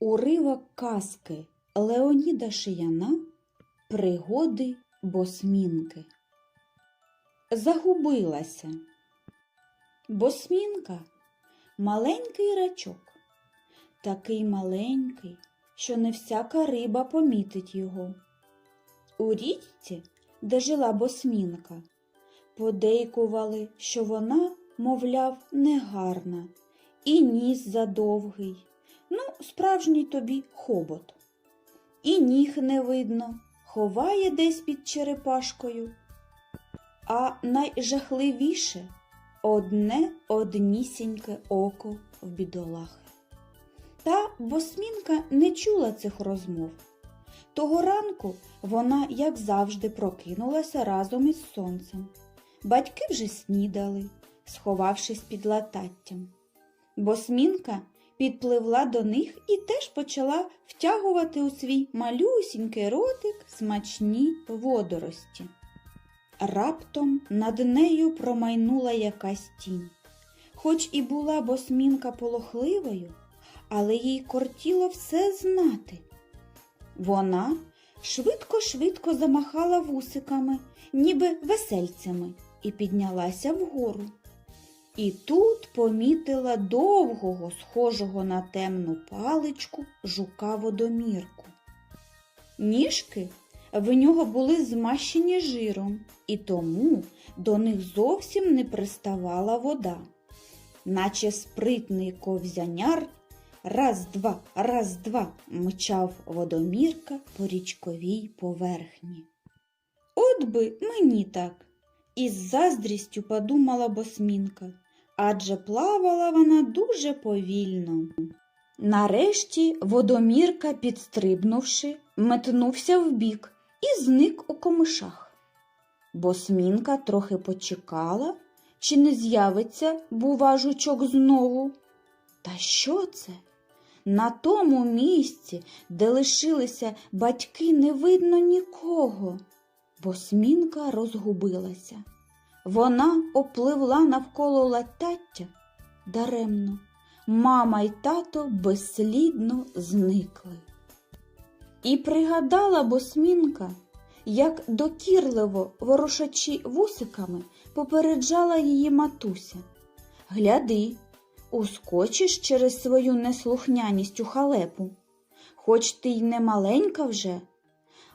Уривок казки Леоніда Шияна Пригоди босмінки. Загубилася. Босмінка маленький рачок, такий маленький, що не всяка риба помітить його. У річці, де жила босмінка, подейкували, що вона, мовляв, негарна, і ніс задовгий. Справжній тобі хобот. І ніг не видно, ховає десь під черепашкою. А найжахливіше одне однісіньке око в бідолахи. Та босмінка не чула цих розмов. Того ранку вона, як завжди, прокинулася разом із сонцем. Батьки вже снідали, сховавшись під лататтям. Босмінка підпливла до них і теж почала втягувати у свій малюсінький ротик смачні водорості. Раптом над нею промайнула якась тінь. Хоч і була босмінка полохливою, але їй кортіло все знати. Вона швидко-швидко замахала вусиками, ніби весельцями, і піднялася вгору. І тут помітила довгого, схожого на темну паличку жука водомірку. Ніжки в нього були змащені жиром, і тому до них зовсім не приставала вода. Наче спритний ковзяняр раз-два, раз-два мчав водомірка по річковій поверхні. От би мені так, із заздрістю подумала босмінка, адже плавала вона дуже повільно. Нарешті водомірка, підстрибнувши, метнувся вбік і зник у комишах. Босмінка трохи почекала, чи не з'явиться, бува, жучок знову. Та що це? На тому місці, де лишилися батьки, не видно нікого. Босмінка розгубилася. Вона опливла навколо латаття даремно. Мама й тато безслідно зникли. І пригадала босмінка, як докірливо ворушачи вусиками, попереджала її матуся. Гляди, ускочиш через свою неслухняність у халепу. Хоч ти й не маленька вже,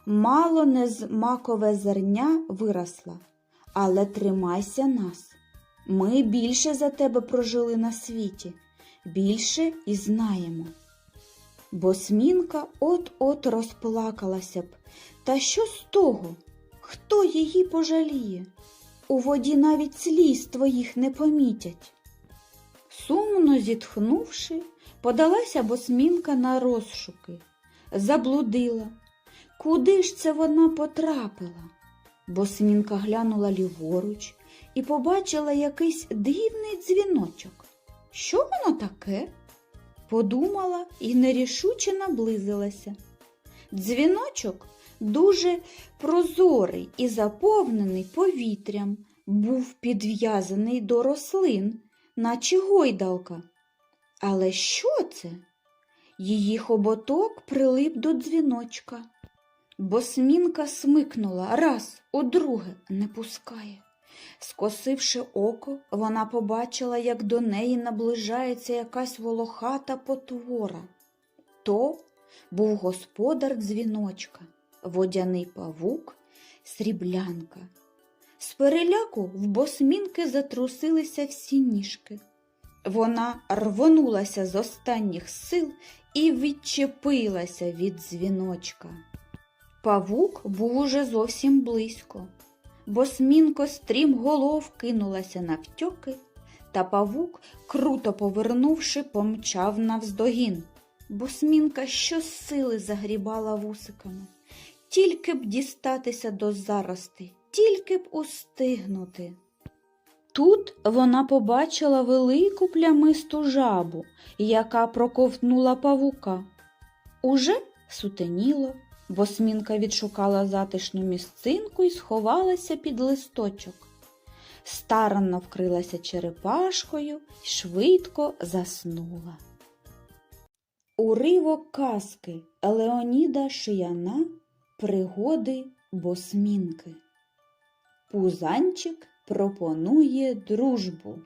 мало не з макове зерня виросла, але тримайся нас. Ми більше за тебе прожили на світі, більше і знаємо. Босмінка от-от розплакалася б. Та що з того? Хто її пожаліє? У воді навіть сліз твоїх не помітять. Сумно зітхнувши, подалася босмінка на розшуки, заблудила. Куди ж це вона потрапила? Босмінка глянула ліворуч і побачила якийсь дивний дзвіночок. Що воно таке? Подумала і нерішуче наблизилася. Дзвіночок дуже прозорий і заповнений повітрям, був підв'язаний до рослин, наче гойдалка. Але що це? Її хоботок прилип до дзвіночка. Босмінка смикнула раз, удруге не пускає. Скосивши око, вона побачила, як до неї наближається якась волохата потвора. То був господар дзвіночка, водяний павук, сріблянка. З переляку в босмінки затрусилися всі ніжки. Вона рвонулася з останніх сил і відчепилася від дзвіночка. Павук був уже зовсім близько. Босмінко стрімголов кинулася навтьоки, та павук, круто повернувши, помчав навздогін. Босмінка щосили загрібала вусиками. Тільки б дістатися до зарости, тільки б устигнути. Тут вона побачила велику плямисту жабу, яка проковтнула павука. Уже сутеніло, Босмінка відшукала затишну місцинку і сховалася під листочок. Старанно вкрилася черепашкою і швидко заснула. Уривок казки Леоніда Шияна Пригоди босмінки. Пузанчик пропонує дружбу.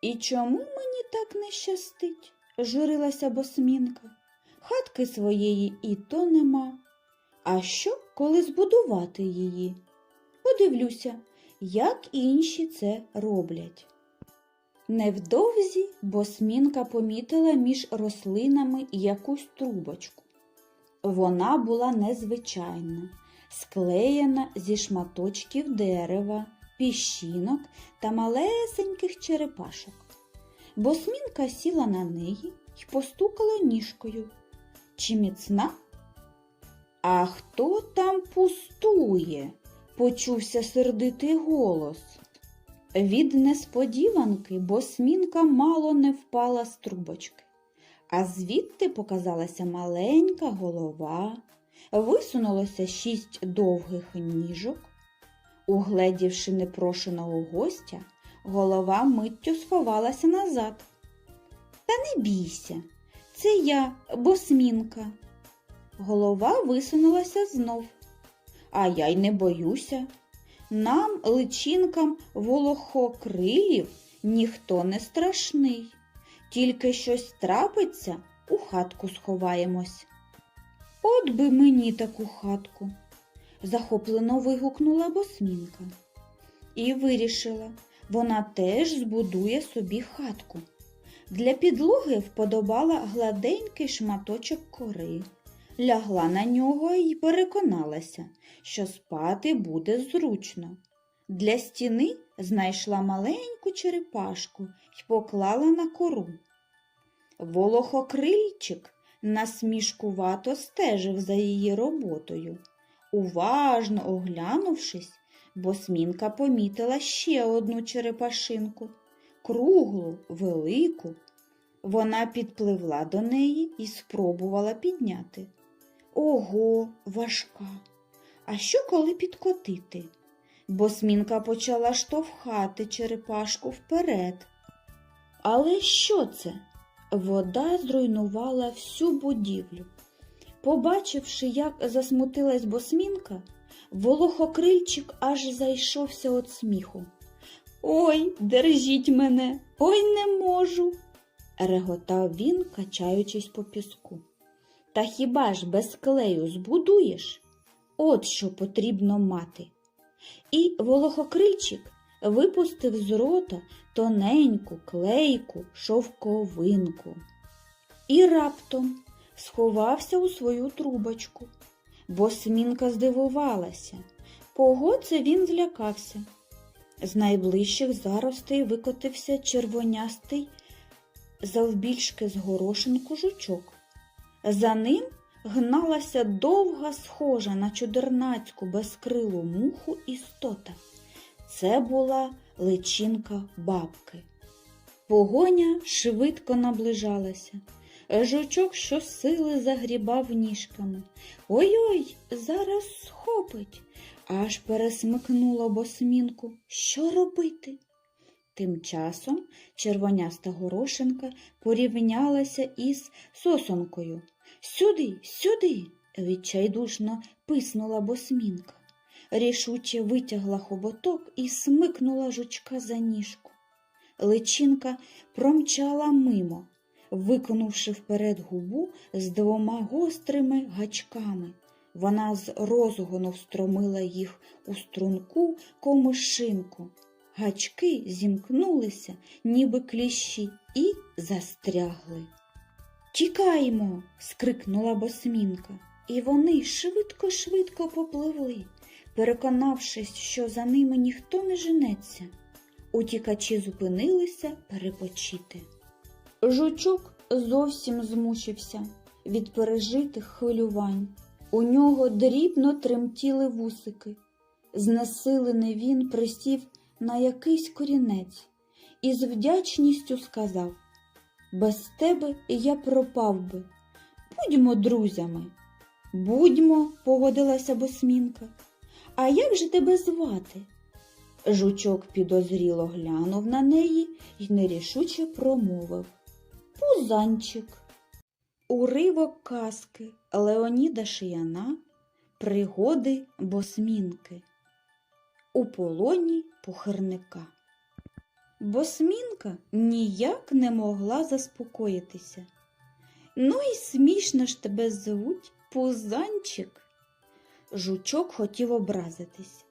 І чому мені так не щастить? журилася босмінка. Хатки своєї і то нема. А що, коли збудувати її? Подивлюся, як інші це роблять. Невдовзі босмінка помітила між рослинами якусь трубочку. Вона була незвичайна, склеєна зі шматочків дерева, піщинок та малесеньких черепашок. Босмінка сіла на неї й постукала ніжкою. Чи міцна? А хто там пустує? почувся сердитий голос. Від несподіванки босмінка мало не впала з трубочки, а звідти показалася маленька голова, висунулося шість довгих ніжок. Угледівши непрошеного гостя, голова миттю сховалася назад. Та не бійся, це я, босмінка. Голова висунулася знов. А я й не боюся. Нам, личинкам волохокрилів, ніхто не страшний. Тільки щось трапиться, у хатку сховаємось. От би мені таку хатку, захоплено вигукнула босмінка. І вирішила, вона теж збудує собі хатку. Для підлоги вподобала гладенький шматочок кори, лягла на нього і переконалася, що спати буде зручно. Для стіни знайшла маленьку черепашку і поклала на кору. Волохокрильчик насмішкувато стежив за її роботою. Уважно оглянувшись, босмінка помітила ще одну черепашинку, круглу, велику. Вона підпливла до неї і спробувала підняти. Ого, важка! А що коли підкотити? Босмінка почала штовхати черепашку вперед. Але що це? Вода зруйнувала всю будівлю. Побачивши, як засмутилась босмінка, волохокрильчик аж зайшовся від сміху. Ой, держіть мене, ой не можу, реготав він, качаючись по піску. Та хіба ж без клею збудуєш? От що потрібно мати. І волохокрильчик випустив з рота тоненьку клейку шовковинку. І раптом сховався у свою трубочку. Босмінка здивувалася. Кого це він злякався? З найближчих заростей викотився червонястий завбільшки з горошинку жучок. За ним гналася довга, схожа на чудернацьку безкрилу муху істота. Це була личинка бабки. Погоня швидко наближалася. Жучок щосили загрібав ніжками. Ой-ой, зараз схопить. Аж пересмикнуло босмінку. Що робити? Тим часом червоняста горошинка порівнялася із сосонкою. Сюди, сюди, відчайдушно писнула босмінка. Рішуче витягла хоботок і смикнула жучка за ніжку. Личинка промчала мимо, виконувши вперед губу з двома гострими гачками. Вона з розгону встромила їх у струнку комишинку. Гачки зімкнулися, ніби кліщі, і застрягли. Тікаймо. скрикнула босмінка, і вони швидко-швидко попливли, переконавшись, що за ними ніхто не женеться. Утікачі зупинилися перепочити. Жучок зовсім змучився від пережитих хвилювань. У нього дрібно тремтіли вусики. Знесилений він присів на якийсь корінець і з вдячністю сказав Без тебе я пропав би. Будьмо друзями. Будьмо, погодилася босмінка. А як же тебе звати? Жучок підозріло глянув на неї і нерішуче промовив Пузанчик. Уривок казки Леоніда Шияна Пригоди босмінки У полоні похирника. Босмінка ніяк не могла заспокоїтися. Ну і смішно ж тебе звуть, пузанчик. Жучок хотів образитись,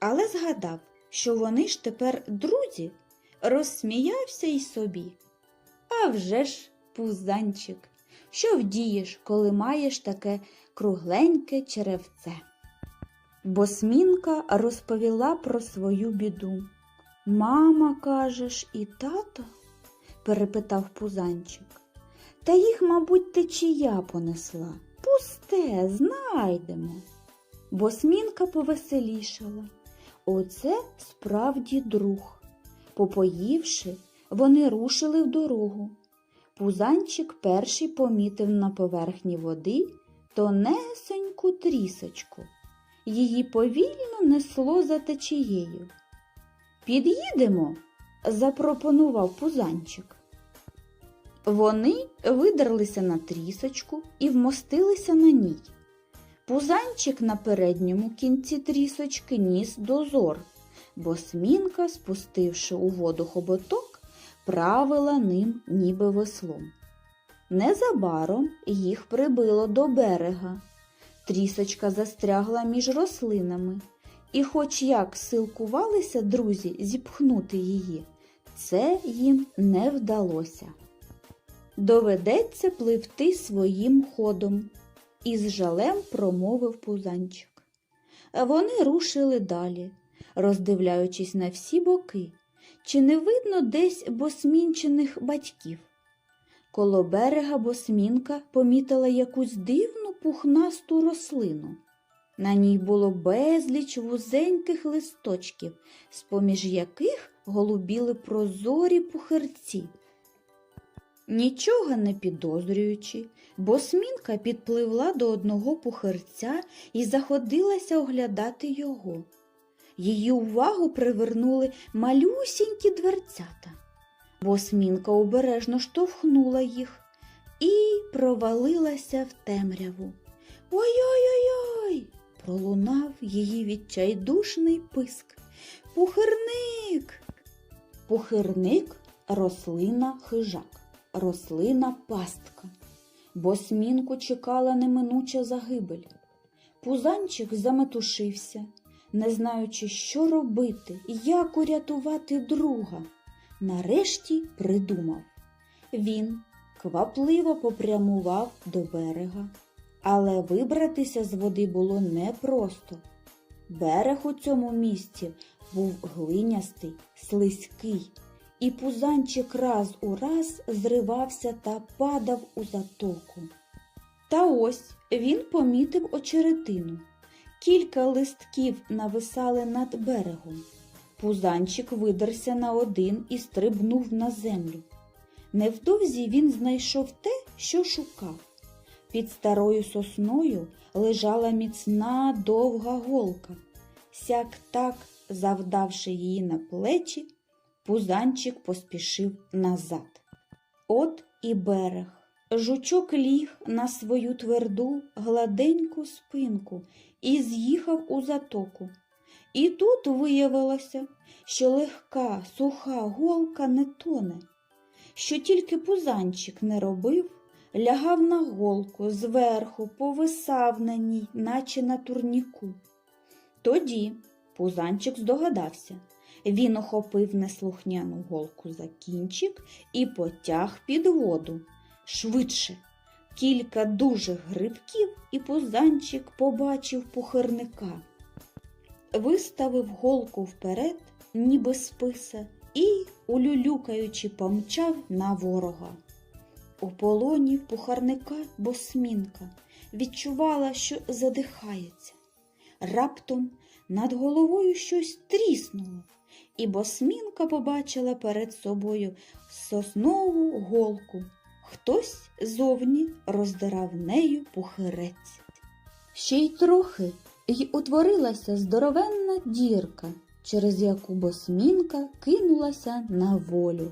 але згадав, що вони ж тепер друзі, розсміявся й собі. А вже ж, пузанчик, що вдієш, коли маєш таке кругленьке черевце? Босмінка розповіла про свою біду. Мама, кажеш, і тато? перепитав пузанчик. Та їх, мабуть, течія понесла. Пусте, знайдемо. Босмінка повеселішала. Оце справді друг. Попоївши, вони рушили в дорогу. Пузанчик перший помітив на поверхні води тонесеньку трісочку. Її повільно несло за течією. Під'їдемо, запропонував пузанчик. Вони видерлися на трісочку і вмостилися на ній. Пузанчик на передньому кінці трісочки ніс дозор, бо смінка, спустивши у воду хоботок, правила ним ніби веслом. Незабаром їх прибило до берега. Трісочка застрягла між рослинами, і, хоч як силкувалися друзі зіпхнути її, це їм не вдалося. Доведеться пливти своїм ходом, із жалем промовив пузанчик. Вони рушили далі, роздивляючись на всі боки, чи не видно десь босмінчених батьків. Коло берега босмінка помітила якусь дивну пухнасту рослину. На ній було безліч вузеньких листочків, з-поміж яких голубіли прозорі пухирці. Нічого не підозрюючи, босмінка підпливла до одного пухирця і заходилася оглядати його. Її увагу привернули малюсінькі дверцята. Босмінка обережно штовхнула їх і провалилася в темряву. Ой-ой-ой! пролунав її відчайдушний писк. Пухирник! Пухирник рослина хижак, рослина пастка. Босмінку чекала неминуча загибель. Пузанчик заметушився, не знаючи, що робити, як урятувати друга. Нарешті придумав. Він квапливо попрямував до берега, але вибратися з води було непросто. Берег у цьому місці був глинястий, слизький, і пузанчик раз у раз зривався та падав у затоку. Та ось він помітив очеретину. Кілька листків нависали над берегом. Пузанчик видерся на один і стрибнув на землю. Невдовзі він знайшов те, що шукав. Під старою сосною лежала міцна довга голка. Сяк так, завдавши її на плечі, пузанчик поспішив назад. От і берег. Жучок ліг на свою тверду, гладеньку спинку і з'їхав у затоку. І тут виявилося, що легка, суха голка не тоне. Що тільки пузанчик не робив, лягав на голку зверху, повисав на ній, наче на турніку. Тоді пузанчик здогадався. Він охопив неслухняну голку за кінчик і потяг під воду. Швидше. Кілька дужих грибків, і пузанчик побачив пухирника. Виставив голку вперед, ніби списа, і, улюлюкаючи, помчав на ворога. У полоні пухарника босмінка відчувала, що задихається. Раптом над головою щось тріснуло, і босмінка побачила перед собою соснову голку. Хтось зовні роздирав нею пухирець. Ще й трохи й утворилася здоровенна дірка, через яку босмінка кинулася на волю.